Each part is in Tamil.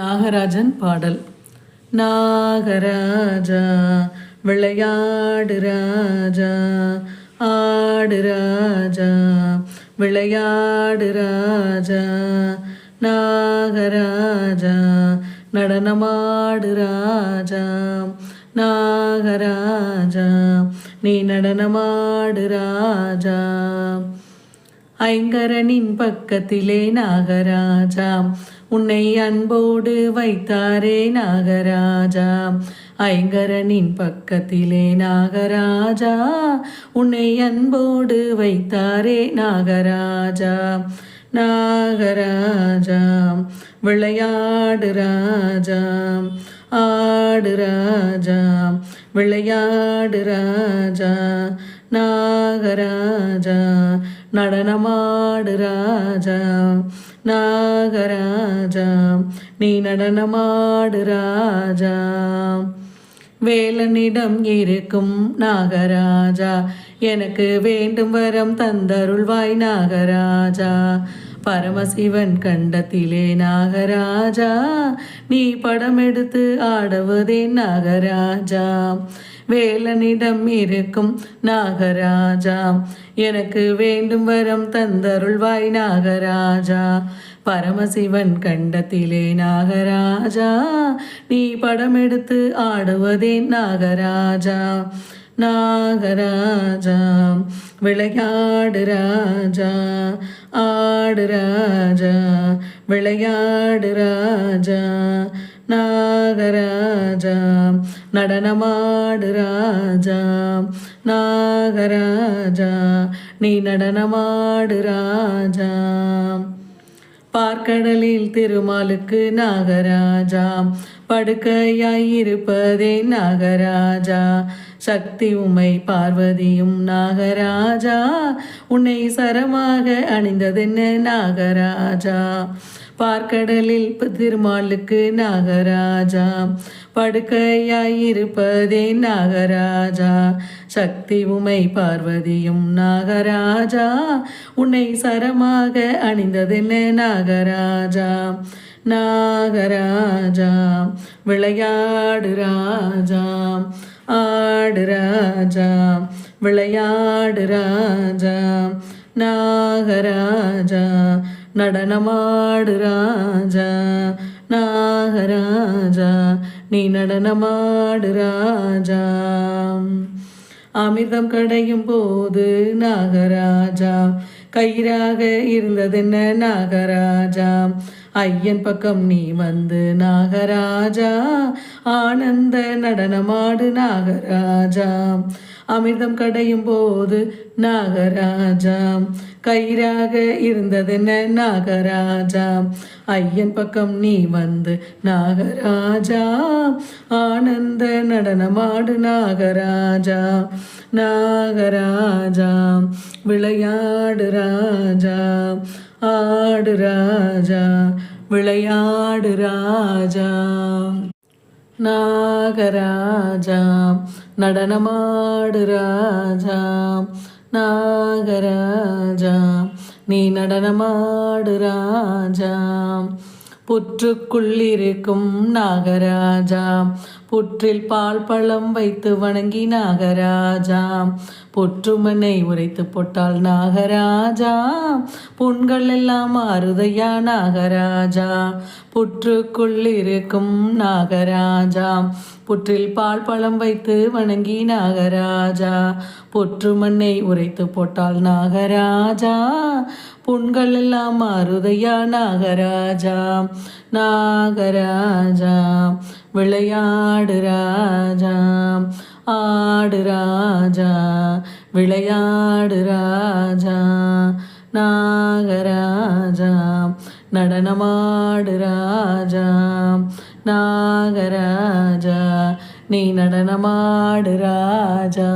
நாகராஜன் பாடல். நாகராஜா விளையாடு ராஜா ஆடு ராஜா விளையாடு ராஜா. நாகராஜா நடனமாடு ராஜா. நாகராஜா நீ நடனமாடு ராஜா. ஐங்கரனின் பக்கத்திலே நாகராஜா. உன்னை அன்போடு வைத்தாரே நாகராஜா. ஐங்கரனின் பக்கத்திலே நாகராஜா. உன்னை அன்போடு வைத்தாரே நாகராஜா. நாகராஜா விளையாடு ராஜா. ஆடு ராஜா விளையாடு ராஜா. நாகராஜா நடனமாடு ராஜா. நாகராஜா நீ நடனமாடு ராஜா. வேலனிடம் இருக்கும் நாகராஜா எனக்கு வேண்டும் வரம் தந்தருள்வாய் நாகராஜா. பரமசிவன் கண்டத்திலே நாகராஜா நீ படம் எடுத்து ஆடவதே நாகராஜா. வேலனிடம் இருக்கும் நாகராஜா எனக்கு வேண்டும் வரம் தந்தருள்வாய் நாகராஜா. பரமசிவன் கண்டத்திலே நாகராஜா நீ படம் எடுத்து ஆடுவதே நாகராஜா. நாகராஜா விளையாடு ராஜா. ஆடு ராஜா விளையாடு ராஜா. நாகராஜா நடனமாடு ராஜா நாகராஜா நீ நடனமாடு ராஜா. பார்க்கடலில் திருமாலுக்கு நாகராஜா படுக்கையாயிருப்பதே நாகராஜா. சக்தி உமை பார்வதியும் நாகராஜா உன்னை சரமாக அணிந்ததென்ன நாகராஜா. பார்க்கடலில் திருமாலுக்கு நாகராஜா. படுக்கையாயிருப்பதே நாகராஜா. சக்தி உமை பார்வதியும் நாகராஜா. உன்னை சரமாக அணிந்ததென்ன நாகராஜா? நாகராஜா விளையாடு ராஜா. ஆடு ராஜா விளையாடு ராஜா. நாகராஜா நடனமாடு ராஜா நாகராஜா நீ நடனமாடு ராஜா. அமிர்தம் கடையும் போது நாகராஜா கயிறாக இருந்ததென்ன நாகராஜா? ஐயன் பக்கம் நீ வந்து நாகராஜா ஆனந்த நடனமாடு நாகராஜா. அமிர்தம் கடையும் போது நாகராஜா கயிறாக இருந்ததென்ன நாகராஜா ஐயன் பக்கம் நீ வந்து நாகராஜா ஆனந்த நடனமாடு நாகராஜா நாகராஜா விளையாடு ராஜா ஆடு ராஜா விளையாடு ராஜா நாகராஜா நடனமாடு ராஜா. நாகராஜா நீ நடனமாடு ராஜா. புற்றுக்குள்ளிருக்கும் நாகராஜா. புற்றில் பால் பழம் வைத்து வணங்கி நாகராஜா. பொற்றுமனை உரைத்து போட்டால் நாகராஜா. புண்கள் எல்லாம் அறுதையா நாகராஜா. புற்றுக்குள் இருக்கும் நாகராஜா. புற்றில் பால் பழம் வைத்து வணங்கி நாகராஜா. பொற்று மண்ணை உரைத்து போட்டால் நாகராஜா. புண்கள் எல்லாம் மாறுதையா நாகராஜா நாகராஜா. விளையாடு ராஜா ஆடு ராஜா. விளையாடு ராஜா நாகராஜா. நடனமாடு ராஜா நாகராஜா. நீ நடனமாடு ராஜா.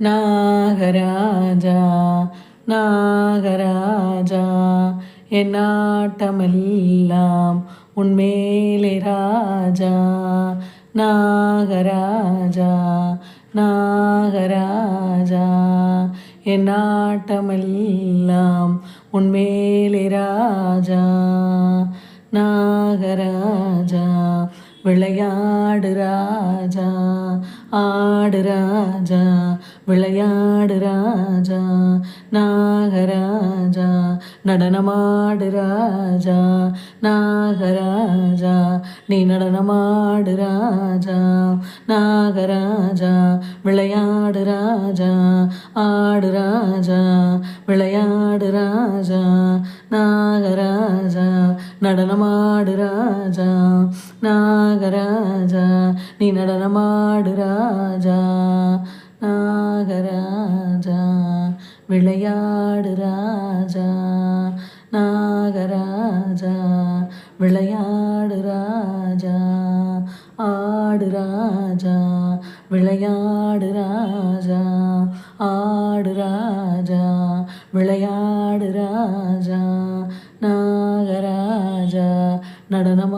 நாகராஜா நாகராஜா என் நாட்டமெல்லாம் உன்மேலே ராஜா. நாகராஜா நாகராஜா என் நாட்டமெல்லாம் உன்மேலே ராஜா. நாகராஜா விளையாடு ராஜா ஆடு ராஜா விளையாடு ராஜா நாகராஜா நடனமாடு ராஜா நாகராஜா நீ நடனமாடு ராஜா நாகராஜா விளையாடு ராஜா ஆடு ராஜா விளையாடு ராஜா நாகராஜா நடனமாடு ராஜா நாகராஜா நீ நடனமாடு ராஜா. நாகராஜா விளையாடு ராஜா. நாகராஜா விளையாடு ராஜா. ஆடு ராஜா விளையாடு ராஜா. ஆடு ராஜா விளையாடு ராஜா. நாகராஜா நடனமா